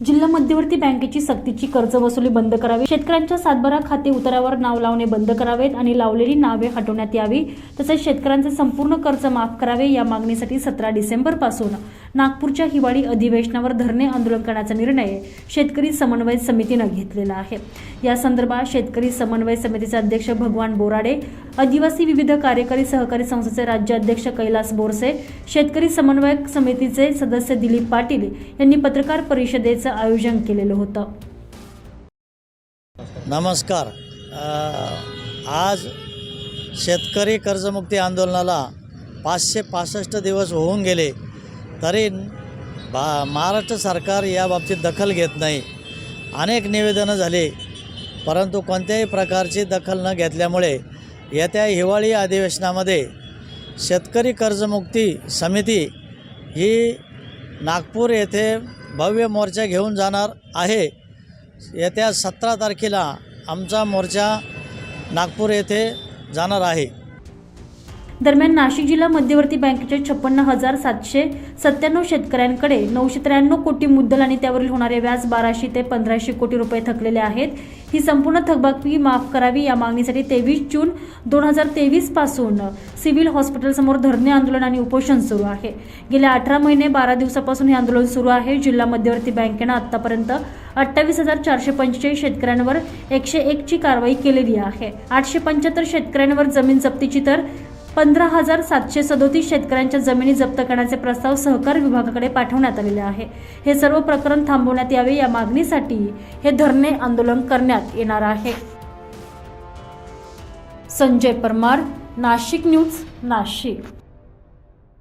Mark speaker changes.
Speaker 1: जिल्हा मध्यवर्ती बँकेची सक्तीची कर्ज वसुली बंद करावी. शेतकऱ्यांच्या सातबारा खाते उतारावर नाव लावणे बंद करावेत आणि लावलेली नावे हटवण्यात यावी. तसेच शेतकऱ्यांचे संपूर्ण कर्ज माफ करावे या मागणीसाठी सतरा डिसेंबरपासून नागपूरच्या हिवाळी अधिवेशनावर धरणे आंदोलन करण्याचा निर्णय शेतकरी समन्वय समितीनं घेतलेला आहे. या संदर्भात शेतकरी समन्वय समितीचे अध्यक्ष भगवान बोराडे आदिवासी विविध कार्यकारी सहकारी संस्थेचे राज्य अध्यक्ष कैलास बोरसे शेतकरी समन्वयक समितीचे सदस्य दिलीप पाटील यांनी पत्रकार परिषदेचं आयोजन केलेलं होतं.
Speaker 2: नमस्कार. आज शेतकरी कर्जमुक्ती आंदोलनाला पाचशे पासष्ट दिवस होऊन गेले तरी बा महाराष्ट्र सरकार या बाबतीत दखल घेत नाही. अनेक निवेदनं झाली परंतु कोणत्याही प्रकारची दखल न घेतल्यामुळे येत्या हिवाळी अधिवेशनामध्ये शेतकरी कर्जमुक्ती समिती ही नागपूर येथे भव्य मोर्चा घेऊन जाणार आहे. येत्या सतरा तारखेला आमचा मोर्चा नागपूर येथे जाणार आहे.
Speaker 1: दरम्यान नाशिक जिल्हा मध्यवर्ती बँकेचे छप्पन्न हजार सातशे सत्त्याण्णव शेतकऱ्यांकडे नऊशे त्र्याण्णव कोटी मुद्दल आणि त्यावरील होणारे व्याज बाराशे ते पंधराशे कोटी रुपये थकलेले आहेत. ही संपूर्ण थकबाकी माफ करावी या मागणीसाठी तेवीस जून दोन हजार तेवीसपासून सिव्हिल हॉस्पिटलसमोर धरणे आंदोलन आणि उपोषण सुरू आहे. गेल्या अठरा महिने बारा दिवसापासून हे आंदोलन सुरू आहे. जिल्हा मध्यवर्ती बँकेनं आतापर्यंत अठ्ठावीस हजार चारशे पंचेचाळीस शेतकऱ्यांवर एकशे एकची कारवाई केलेली आहे. आठशे पंच्याहत्तर शेतकऱ्यांवर जमीन जप्तीची तर पंधरा हजार सातशे सदोतीस शेतकऱ्यांच्या जमिनी जप्त करण्याचे प्रस्ताव सहकार विभागाकडे पाठवण्यात आलेले आहे. हे सर्व प्रकरण थांबवण्यात यावे या मागणीसाठी हे धरणे आंदोलन करण्यात येणार आहे. संजय परमार नाशिक न्यूज नाशिक.